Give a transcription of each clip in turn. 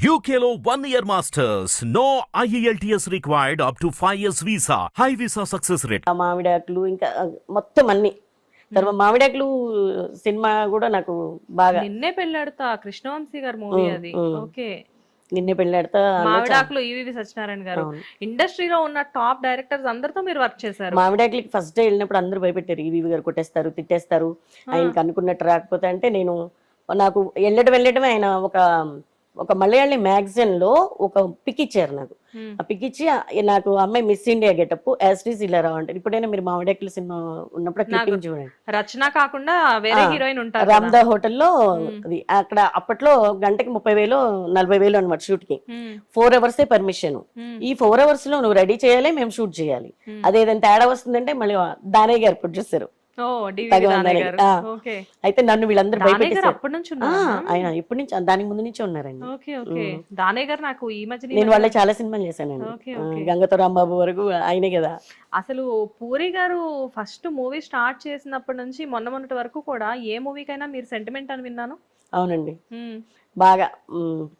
Year masters. No E IELTS required up to 5 years visa. High visa success rate. ఆ మామిడాకులు ఇంకా మొత్తం అన్ని. తర్వాత మామిడాకులు సినిమా కూడా నాకు బాగా. నిన్నే పెళ్ళాడుతా కృష్ణవంశీ గారు మూవీ అది. ఓకే. నిన్నే పెళ్ళాడతా మామిడాకులు ఈవి సత్యనారాయణ గారు. ఇండస్ట్రీలో ఉన్న టాప్ డైరెక్టర్స్ అందరితో మీరు వర్క్ చేశారు. మామిడాకులకి ఫస్ట్ డే వెళ్ళినప్పుడు అందరూ భయపెట్టారు. ఈవీ గారు కొట్టేస్తారు తిట్టేస్తారు. ఆయనకి అనుకున్నట్టు రాకపోతే అంటే నేను నాకు వెళ్ళడం వెళ్ళడం ఆయన ఒక ఒక మలయాళీ మ్యాగజైన్లో ఒక పిక్ ఇచ్చారు నాకు. ఆ పిక్ ఇచ్చి నాకు అమ్మాయి మిస్ ఇండియా గెటప్ యాస్టీస్ ఇలా రా అంటారు. ఇప్పుడైనా మీరు మామిడాకుల సినిమా ఉన్నప్పుడు క్లిప్పింగ్ చూడండి. రచన కాకుండా వేరే హీరోయిన్ ఉంటారు రామ్దా హోటల్లో అది అక్కడ అప్పట్లో గంటకి ముప్పై వేలు నలభై వేలు అనమాట షూట్కి. ఫోర్ అవర్సే పర్మిషన్. ఈ ఫోర్ అవర్స్లో నువ్వు రెడీ చేయాలి మేము షూట్ చేయాలి. అదేదైనా తేడా వస్తుందంటే మళ్ళీ దానయ్య గారు ప్రొడ్యూసర్. అయితే నన్ను వీళ్ళందరూ ఆయన ఇప్పటి నుంచి దానికి ముందు నుంచి ఉన్నారండి. Okay okay. దానయ్య గారు నాకు ఈ మధ్య నేను వాళ్ళ చాలా సినిమాలు చేశానండి. గంగతో రాంబాబు వరకు ఆయనే కదా. అసలు పూరి గారు ఫస్ట్ మూవీ స్టార్ట్ చేసినప్పటి నుంచి మొన్న మొన్నటి వరకు కూడా ఏ మూవీకైనా మీరు సెంటిమెంట్ అని విన్నాను. అవునండి. బాగా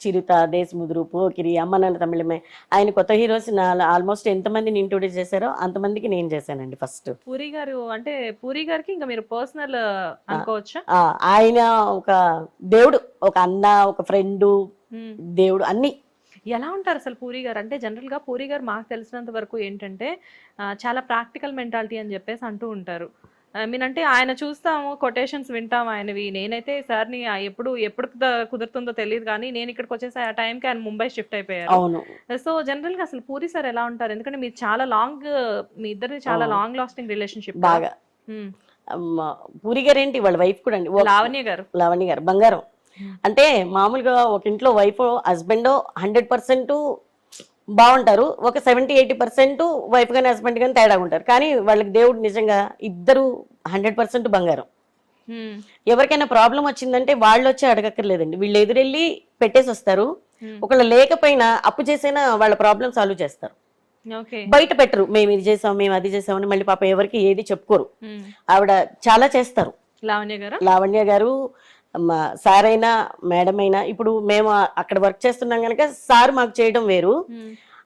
చిరుత దేశముదురు పోకిరి అమ్మ నాన్న తమిళమే. ఆయన కొత్త హీరోస్ ఆల్మోస్ట్ ఎంతమందిని ఇంట్రొడ్యూస్ చేశారో అంతమందికి నేను చేశానండి ఫస్ట్. పూరి గారు అంటే పూరి గారికి ఇంకా మీరు పర్సనల్ అనుకోవచ్చా? ఆయన ఒక దేవుడు ఒక అన్న ఒక ఫ్రెండ్. దేవుడు అన్ని. ఎలా ఉంటారు అసలు పూరి గారు? అంటే జనరల్గా పూరి గారు మాకు తెలిసినంత వరకు ఏంటంటే చాలా ప్రాక్టికల్ మెంటాలిటీ అని చెప్పేసి అంటూ ఉంటారు. ఐ మీన్ అంటే ఆయన చూస్తాము కొటేషన్స్ వింటాం ఆయనవి. నేనైతే సార్ని ఎప్పుడు ఎప్పుడు కుద- కుదురుతుందో తెలియదు కానీ నేను ఇక్కడికి వచ్చేసి ఆ టైంకి ఆయన ముంబై షిఫ్ట్ అయిపోయారు. సో జనరల్గా అసలు పూరి సార్ ఎలా ఉంటారు? ఎందుకంటే మీరు చాలా లాంగ్ మీ ఇద్దరిది చాలా. లాంగ్ లాస్టింగ్ రిలేషన్షిప్ బాగా. పూరి గారు ఏంటి వాళ్ళ వైఫ్ కూడా అండి? లావణ్య గారు. లావణ్య గారు బంగారం. అంటే మామూలుగా ఒక ఇంట్లో వైఫ్ హస్బెండ్ హండ్రెడ్ పర్సెంట్ బాగుంటారు. ఒక సెవెంటీ ఎయిటీ పర్సెంట్ వైఫ్ కానీ హస్బెండ్ కానీ తేడా ఉంటారు. కానీ వాళ్ళకి దేవుడు నిజంగా ఇద్దరు హండ్రెడ్ పర్సెంట్ బంగారం. ఎవరికైనా ప్రాబ్లం వచ్చిందంటే వాళ్ళు వచ్చి అడగక్కర్లేదండి. వీళ్ళు ఎదురెళ్ళి పెట్టేసి వస్తారు. ఒకళ్ళు లేకపోయినా అప్పు చేసైనా వాళ్ళ ప్రాబ్లం సాల్వ్ చేస్తారు. బయట పెట్టరు. మేము ఇది చేసాం మేము అది చేసామని మళ్ళీ పాప ఎవరికి ఏది చెప్పుకోరు. ఆవిడ చాలా చేస్తారు. లావణ్య గారు? లావణ్య గారు సార్ అయినా మేడం అయినా ఇప్పుడు మేము అక్కడ వర్క్ చేస్తున్నాం కనుక సార్ మాకు చేయడం వేరు.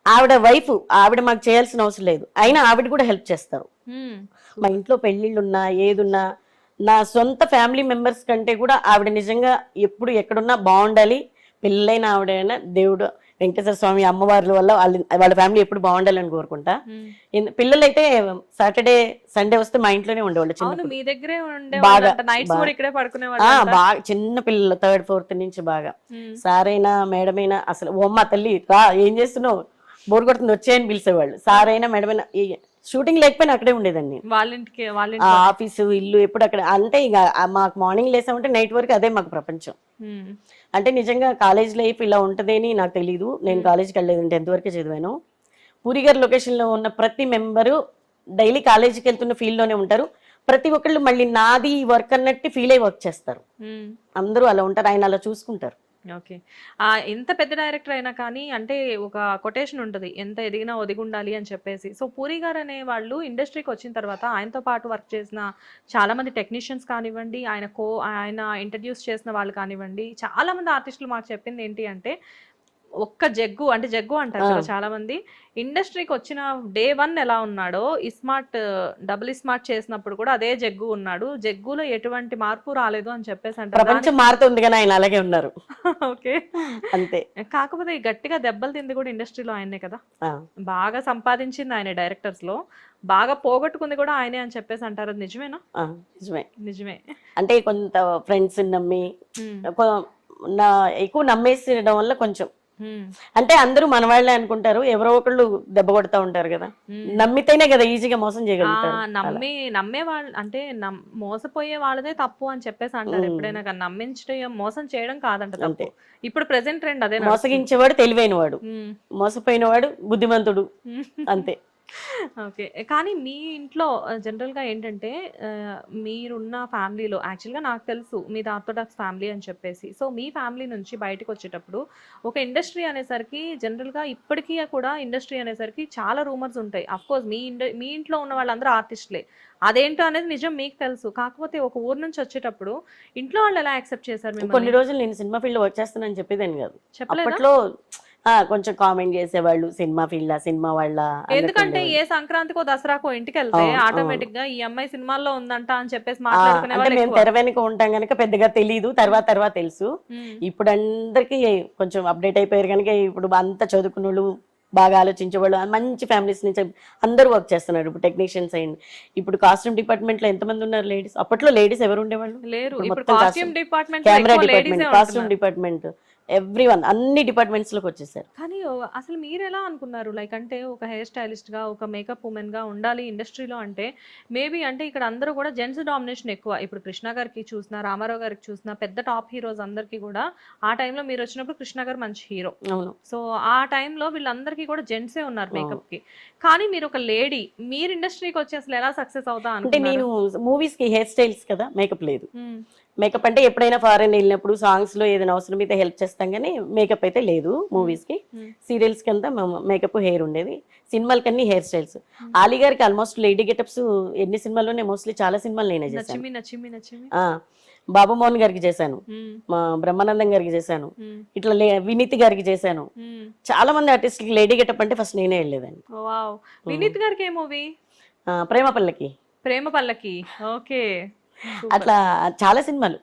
ఆవిడ వైఫ్ ఆవిడ మాకు చేయాల్సిన అవసరం లేదు అయినా ఆవిడ కూడా హెల్ప్ చేస్తారు. మా ఇంట్లో పెళ్ళిళ్ళున్నా ఏదున్నా నా సొంత ఫ్యామిలీ మెంబర్స్ కంటే కూడా ఆవిడ నిజంగా ఎప్పుడు ఎక్కడున్నా బాగుండాలి పెళ్ళైన ఆవిడైనా దేవుడు వెంకటేశ్వర స్వామి అమ్మవార్ల వల్ల వాళ్ళ వాళ్ళ ఫ్యామిలీ ఎప్పుడు బాగుండాలని కోరుకుంటా. ఎందు- పిల్లలైతే సాటర్డే సండే వస్తే మా ఇంట్లోనే ఉండేవాళ్ళు చిన్న మీ దగ్గరే బాగా, చిన్న పిల్లలు థర్డ్ ఫోర్త్ నుంచి బాగా. సారైనా అయినా అసలు ఓ అమ్మ తల్లి రా ఏం చేస్తున్నావు? బోర్ కొడుతుంది వచ్చేయని పిలిచేవాళ్ళు. సారైనా మేడం అయినా ఈ షూటింగ్ లేకపోయినా అక్కడే ఉండేదండి వాళ్ళ ఇంటికి వాళ్ళ ఆ ఆఫీసు ఇల్లు ఎప్పుడు అక్కడ అంటే ఇక మాకు మార్నింగ్ లేసామంటే నైట్ వరకు అదే మాకు ప్రపంచం. అంటే నిజంగా కాలేజ్ లైఫ్ ఇలా ఉంటదని నాకు తెలియదు నేను కాలేజ్కి వెళ్ళలేదు టెన్త్ వరకే చదివాను. పూరి గారి లొకేషన్లో ఉన్న ప్రతి మెంబరు డైలీ కాలేజీకి వెళ్తున్న ఫీల్డ్లోనే ఉంటారు. ప్రతి ఒక్కళ్ళు మళ్ళీ నాది వర్క్ అన్నట్టు ఫీల్ అయ్యి వర్క్ చేస్తారు. అందరూ అలా ఉంటారు. ఆయన అలా చూసుకుంటారు. ఓకే. ఆ ఎంత పెద్ద డైరెక్టర్ అయినా కానీ అంటే ఒక కొటేషన్ ఉంటుంది. ఎంత ఎదిగినా ఒదిగుండాలి అని చెప్పేసి. సో పూరి గారు అనే వాళ్ళు ఇండస్ట్రీకి వచ్చిన తర్వాత ఆయనతో పాటు వర్క్ చేసిన చాలామంది టెక్నీషియన్స్ కానివ్వండి ఆయన కో ఆయన ఇంట్రడ్యూస్ చేసిన వాళ్ళు కానివ్వండి చాలా మంది ఆర్టిస్టులు మాకు చెప్పింది ఏంటి అంటే ఒక్క జగ్గు అంటే జగ్గు అంటారు కదా. చాలా మంది ఇండస్ట్రీకి వచ్చిన డే వన్ ఎలా ఉన్నాడో ఇస్మార్ట్ డబుల్ ఇస్మార్ట్ చేసినప్పుడు కూడా అదే జగ్గు ఉన్నాడు. జగ్గులో ఎటువంటి మార్పు రాలేదు అని చెప్పేసి అంటారు. ప్రపంచం మారుతుంది కానీ ఆయన అలాగే ఉన్నారు. ఓకే. అంతే. కాకపోతే గట్టిగా దెబ్బలు తింది కూడా ఇండస్ట్రీలో ఆయనే కదా. బాగా సంపాదించింది ఆయన డైరెక్టర్స్లో బాగా పోగొట్టుకుంది కూడా ఆయనే అని చెప్పేసి అంటారు. నిజమేనా? నిజమే. నిజమే. అంటే కొంత ఫ్రెండ్స్ నమ్మి నా ఎక్కువ నమ్మేసిడం వల్ల కొంచెం. అంటే అందరూ మన వాళ్ళే అనుకుంటారు ఎవరో ఒకళ్ళు దెబ్బ కొడతా ఉంటారు కదా. నమ్మితేనే కదా ఈజీగా మోసం ఆ, చేయగలుగుతారు. నమ్మి నమ్మే వాళ్ళు అంటే మోసపోయే వాళ్ళదే తప్పు అని చెప్పేసి అంటారు. ఎప్పుడైనా కానీ నమ్మించడం మోసం చేయడం కాదంట తప్పు. ఇప్పుడు ప్రెసెంట్ ట్రెండ్ అదే మోసగించేవాడు తెలివైనవాడు హ్మ్. మోసపోయినవాడు బుద్ధిమంతుడు హ్మ్. అంతే ఓకే. కానీ మీ ఇంట్లో జనరల్గా ఏంటంటే మీరున్న ఫ్యామిలీలో యాక్చువల్గా నాకు తెలుసు మీది ఆర్థోడాక్స్ ఫ్యామిలీ అని చెప్పేసి. సో మీ ఫ్యామిలీ నుంచి బయటకు వచ్చేటప్పుడు ఒక ఇండస్ట్రీ అనేసరికి జనరల్గా ఇప్పటికీ కూడా ఇండస్ట్రీ అనేసరికి చాలా రూమర్స్ ఉంటాయి. అఫ్ కోర్స్ మీ ఇండ మీ ఇంట్లో ఉన్న వాళ్ళందరూ ఆర్టిస్టులే. అదేంటో అనేది నిజం మీకు తెలుసు. కాకపోతే ఒక ఊరు నుంచి వచ్చేటప్పుడు ఇంట్లో వాళ్ళు ఎలా యాక్సెప్ట్ చేశారు కొన్ని రోజులు నేను సినిమా ఫీల్డ్ వర్క్ చేస్తానని చెప్పేదాన్ని కాదు. చెప్పలేదా? కొంచెం కామెంట్ చేసేవాళ్ళు సినిమా ఫీల్డ్ సినిమా వాళ్ళ ఎందుకంటే. ఏ సంక్రాంతికో దసరాకో ఇంటికి వెళ్తే ఆటోమేటిక్గా ఈ అమ్మాయి సినిమాల్లో ఉందంట అని చెప్పేసి మాట్లాడుకునే మేము. తెర వెనుక ఉంటాం కనుక పెద్దగా తెలియదు తర్వాత తర్వాత తెలుసు. ఇప్పుడు అందరికి కొంచెం అప్డేట్ అయిపోయారు కనుక ఇప్పుడు అంతా చదువుకున్న వాళ్ళు బాగా ఆలోచించే వాళ్ళు మంచి ఫ్యామిలీస్ నుంచి అందరూ వర్క్ చేస్తున్నారు. ఇప్పుడు టెక్నీషియన్స్ అయింది ఇప్పుడు కాస్ట్యూమ్ డిపార్ట్మెంట్లో ఎంతమంది ఉన్నారు లేడీస్? అప్పట్లో లేడీస్ ఎవరు ఉండేవాళ్ళు? లేరు. కెమెరా లేడీసే department costume department. Every one అన్ని డిపార్ట్మెంట్స్లోకి వచ్చేసారు. కానీ అసలు మీరు ఎలా అనుకున్నారు? లైక్ అంటే ఒక హెయిర్ స్టైలిస్ట్గా ఒక మేకప్ ఉమెన్గా ఉండాలి ఇండస్ట్రీలో అంటే మేబీ అంటే ఇక్కడ అందరూ కూడా జెంట్స్ డామినేషన్ ఎక్కువ. ఇప్పుడు కృష్ణ గారికి చూసినా రామారావు గారికి చూసినా పెద్ద టాప్ హీరోస్ అందరికీ కూడా ఆ టైంలో మీరు వచ్చినప్పుడు కృష్ణ గారు మంచి హీరో. అవును. సో ఆ టైంలో వీళ్ళందరికీ కూడా జెంట్సే ఉన్నారు. మేకప్కి కానీ మీరు ఒక లేడీ మీరు ఇండస్ట్రీకి వచ్చి అసలు ఎలా సక్సెస్ అవుతా అంటే నేను మూవీస్కి హెయిర్ స్టైల్స్ కదా మేకప్ లేదు. మేకప్ అంటే ఎప్పుడైనా ఫారెన్ వెళ్ళినప్పుడు సాంగ్స్లో ఏదైనా అవసరం అయితే హెల్ప్ చేస్తాం కానీ మేకప్ అయితే లేదు మూవీస్కి. Hmm. సీరియల్స్కి అంతా మేకప్ హెయిర్ ఉండేది. సినిమాలకి అన్ని హెయిర్ స్టైల్స్ ఆలీ గారికి ఆల్మోస్ట్ లేడీ గెటప్స్ ఎన్ని సినిమాల్లోనే మోస్ట్లీ చాలా సినిమాలు నేనే చేశాను బాబు మోహన్ గారికి చేశాను. ఉమ్, మా బ్రహ్మానందం గారికి చేశాను. ఉమ్, ఇట్లా వినీత్ గారికి చేశాను. చాలా మంది ఆర్టిస్టులకి లేడీ గెటప్ అంటే ఫస్ట్ నేనే వెళ్ళేదాన్ని. వావ్ వినీత్ గారికి ఏ మూవీ ప్రేమ పల్లకి ప్రేమ పల్లకి ఓకే అట్లా చాలా సినిమాలు.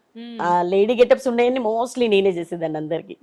లేడీ గెటప్స్ ఉన్నాయని మోస్ట్లీ నేనే చేసేదాన్ని అందరికి.